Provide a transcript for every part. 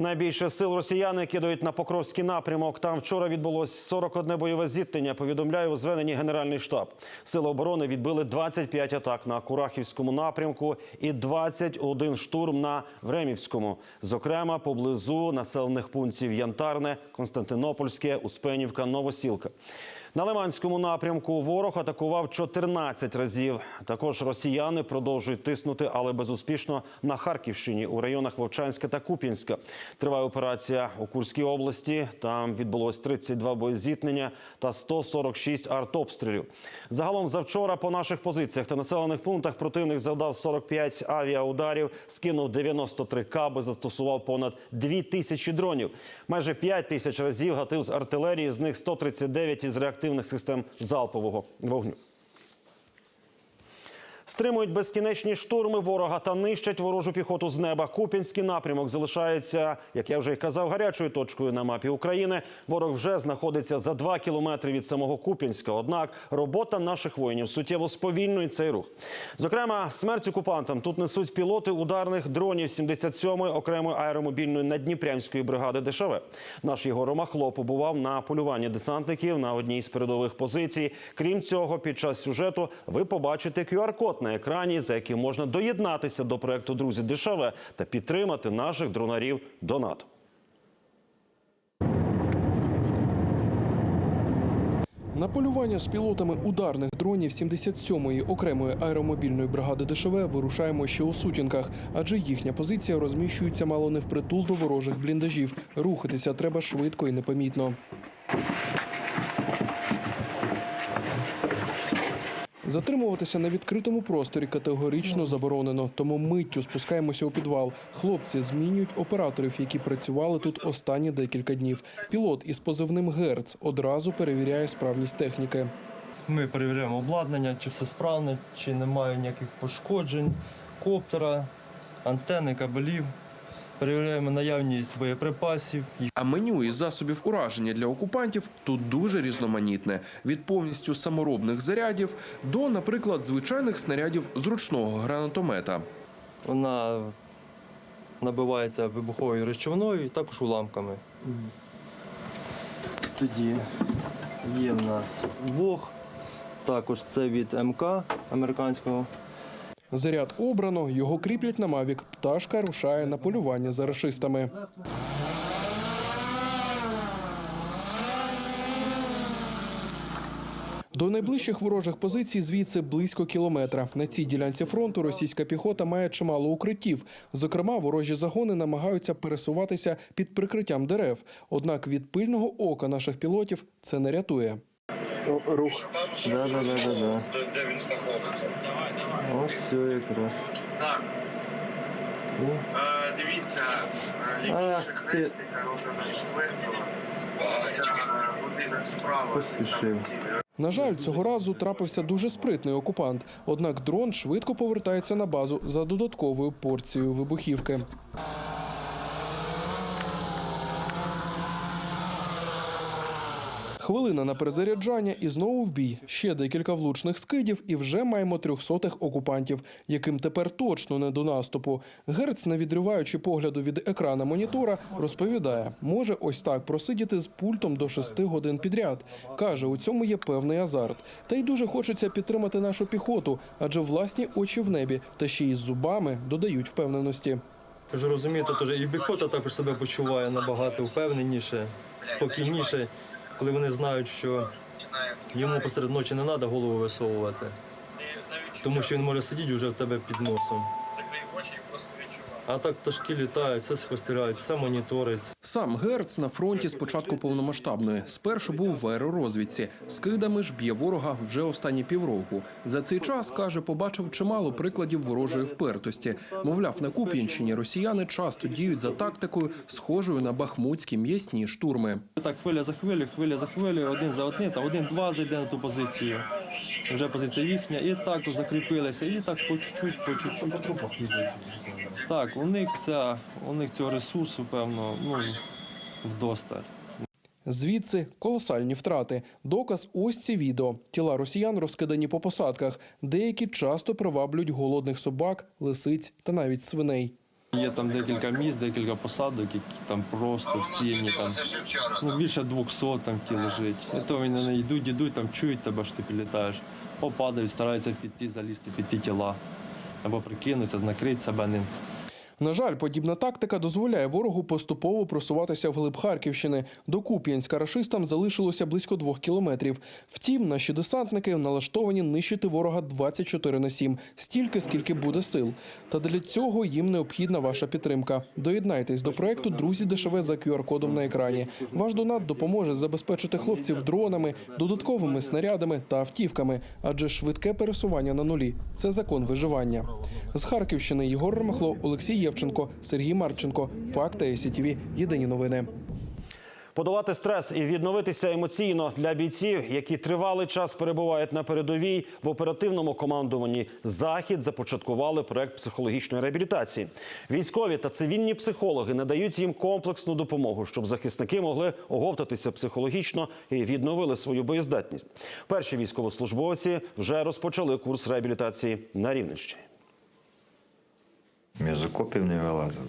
Найбільше сил росіяни кидають на Покровський напрямок. Там вчора відбулось 41 бойове зіткнення. Повідомляє у зведенні Генеральний штаб. Сили оборони відбили 25 атак на Курахівському напрямку і 21 штурм на Времівському. Зокрема, поблизу населених пунктів Янтарне, Константинопольське, Успенівка, Новосілка. На Лиманському напрямку ворог атакував 14 разів. Також росіяни продовжують тиснути, але безуспішно на Харківщині у районах Вовчанська та Куп'янська. Триває операція у Курській області. Там відбулось 32 боєзіткнення та 146 артобстрілів. Загалом завчора по наших позиціях та населених пунктах противник завдав 45 авіаударів, скинув 93 каби, застосував понад 2 тисячі дронів. Майже 5 тисяч разів гатив з артилерії, з них 139 із реактивних систем залпового вогню. Стримують безкінечні штурми ворога та нищать ворожу піхоту з неба. Купінський напрямок залишається, як я вже й казав, гарячою точкою на мапі України. Ворог вже знаходиться за два кілометри від самого Купінська. Однак робота наших воїнів суттєво сповільнює цей рух. Зокрема, смерть окупантам тут несуть пілоти ударних дронів 77-ї окремої аеромобільної надніпрянської бригади ДШВ. Наш Єгор Ромахло побував на полюванні десантників на одній з передових позицій. Крім цього, під час сюжету ви побачите QR-код на екрані, за яким можна доєднатися до проекту Друзі ДШВ та підтримати наших дронарів до НАТО. На полювання з пілотами ударних дронів 77-ї окремої аеромобільної бригади ДШВ вирушаємо ще у сутінках, адже їхня позиція розміщується мало не впритул до ворожих бліндажів. Рухатися треба швидко і непомітно. Затримуватися на відкритому просторі категорично заборонено, тому миттю спускаємося у підвал. Хлопці змінюють операторів, які працювали тут останні декілька днів. Пілот із позивним Герц одразу перевіряє справність техніки. Ми перевіряємо обладнання, чи все справне, чи немає ніяких пошкоджень, коптера, антени, кабелів. Перевіряємо наявність боєприпасів, А меню із засобів ураження для окупантів тут дуже різноманітне від повністю саморобних зарядів до, наприклад, звичайних снарядів з ручного гранатомета. вона набивається вибуховою речовиною і також уламками. Тоді є в нас вог, також це від МК американського. Заряд обрано, його кріплять на мавік. Пташка рушає на полювання за рашистами. До найближчих ворожих позицій звідси близько кілометра. На цій ділянці фронту російська піхота має чимало укриттів. Зокрема, ворожі загони намагаються пересуватися під прикриттям дерев. Однак від пильного ока наших пілотів це не рятує. Рух. Да, да, да, да, да. Ось все якраз. Так. Ну, Е, дивіться, е, лівіше ти. хрестика родина четвертого. Е, будинок справа, це саме цілий. На жаль, цього разу трапився дуже спритний окупант. Однак дрон швидко повертається на базу за додатковою порцією вибухівки. Хвилина на перезаряджання і знову в бій. Ще декілька влучних скидів, і вже маємо трьохсотих окупантів, яким тепер точно не до наступу. Герц, не відриваючи погляду від екрана монітора, розповідає, може ось так просидіти з пультом до шести годин підряд. Каже, у цьому є певний азарт. Та й дуже хочеться підтримати нашу піхоту, адже власні очі в небі та ще й з зубами додають впевненості. Ви розумієте, теж і піхота також себе почуває набагато впевненіше, спокійніше, коли вони знають, що йому посеред ночі не треба голову висовувати, тому що він може сидіти вже в тебе під носом. А так пташки літають, все спостерігають, все моніторить. Сам Герц на фронті з початку повномасштабної. Спершу був в аеророзвідці. Скидами ж б'є ворога вже останні півроку. За цей час каже, побачив чимало прикладів ворожої впертості. Мовляв, на Куп'янщині росіяни часто діють за тактикою, схожою на бахмутські м'ясні штурми. Так, хвиля за хвилю, хвиля за хвилею, один за одним, там один-два зайде на ту позицію. Вже позиція їхня, і так закріпилися, і так по чуть-чуть, по чуть-чуть. Так, у них ця, у них цього ресурсу, певно, ну, вдосталь. Звідси колосальні втрати. Доказ ось ці відео. Тіла росіян розкидані по посадках. Деякі часто приваблюють голодних собак, лисиць та навіть свиней. Є там декілька місць, декілька посадок, які там просто всі там. Ну, більше 200 там ті лежить. І то вони не йдуть, йдуть, там чують тебе, що ти підлітаєш. Попадають, стараються піти, залізти під ті тіла. Або прикинутися, накрити себе ним. На жаль, подібна тактика дозволяє ворогу поступово просуватися вглиб Харківщини. До Куп'янська рашистам залишилося близько двох кілометрів. Втім, наші десантники налаштовані нищити ворога 24 на 7, стільки, скільки буде сил. Та для цього їм необхідна ваша підтримка. Доєднайтесь до проекту Друзі ДШВ за QR-кодом на екрані. Ваш донат допоможе забезпечити хлопців дронами, додатковими снарядами та автівками, адже швидке пересування на нулі це закон виживання. З Харківщини Єгор Ромахло, Олексій Євченко, Сергій Марченко. Факти СІТВ. Єдині новини. Подолати стрес і відновитися емоційно для бійців, які тривалий час перебувають на передовій в оперативному командуванні. Захід започаткували проект психологічної реабілітації. Військові та цивільні психологи надають їм комплексну допомогу, щоб захисники могли оговтатися психологічно і відновили свою боєздатність. Перші військовослужбовці вже розпочали курс реабілітації на Рівненщині. Між окопів не вилазив.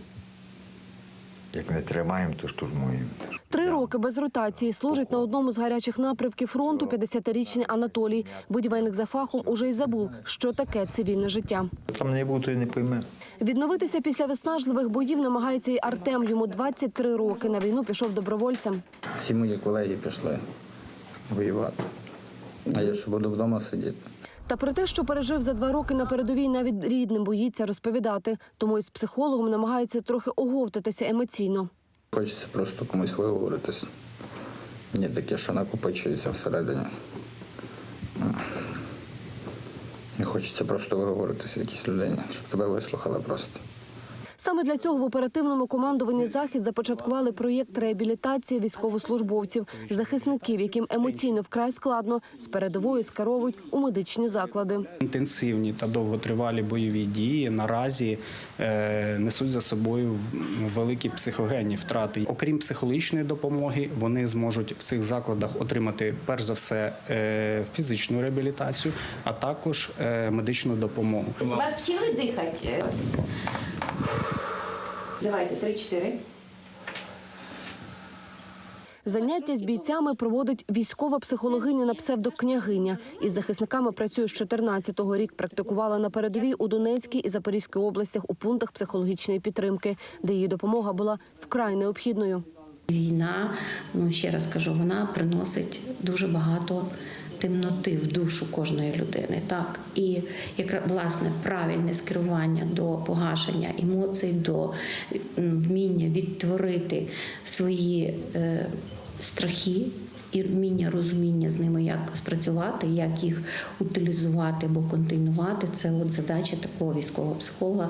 Як не тримаємо, то штурмуємо. Три роки без ротації служить на одному з гарячих напрямків фронту 50-річний Анатолій. Будівельник за фахом уже й забув, що таке цивільне життя. Там не був, то й не пойме. Відновитися після виснажливих боїв намагається й Артем. Йому 23 роки. На війну пішов добровольцем. Всі мої колеги пішли воювати. А я що буду вдома сидіти. Та про те, що пережив за два роки на передовій, навіть рідним боїться розповідати. Тому із психологом намагається трохи оговтатися емоційно. Хочеться просто комусь виговоритись. Є таке, що накопичується всередині. Хочеться просто виговоритися якійсь людині, щоб тебе вислухали просто. Саме для цього в оперативному командуванні захід започаткували проєкт реабілітації військовослужбовців, захисників, яким емоційно вкрай складно з передової скеровують у медичні заклади. Інтенсивні та довготривалі бойові дії наразі е, несуть за собою великі психогенні втрати. Окрім психологічної допомоги, вони зможуть в цих закладах отримати перш за все е, фізичну реабілітацію, а також е, медичну допомогу. Вас вчили дихати? Давайте, три-чотири. Заняття з бійцями проводить військова психологиня на псевдокнягиня. Із захисниками працює з 14-го рік. Практикувала на передовій у Донецькій і Запорізькій областях у пунктах психологічної підтримки, де її допомога була вкрай необхідною. Війна, ну ще раз кажу, вона приносить дуже багато темноти в душу кожної людини. Так і якраз власне правильне скерування до погашення емоцій, до вміння відтворити свої е, страхи. І вміння розуміння з ними, як спрацювати, як їх утилізувати або континувати, це от задача такого військового психолога.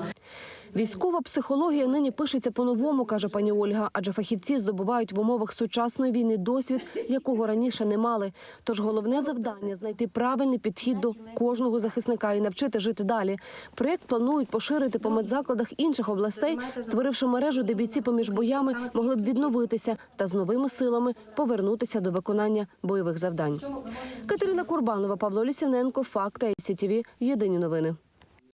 Військова психологія нині пишеться по-новому, каже пані Ольга, адже фахівці здобувають в умовах сучасної війни досвід, якого раніше не мали. Тож головне завдання знайти правильний підхід до кожного захисника і навчити жити далі. Проєкт планують поширити по медзакладах інших областей, створивши мережу, де бійці поміж боями могли б відновитися та з новими силами повернутися до виконання бойових завдань. Катерина Курбанова, Павло Лісівненко, Факти СІТВ. Єдині новини.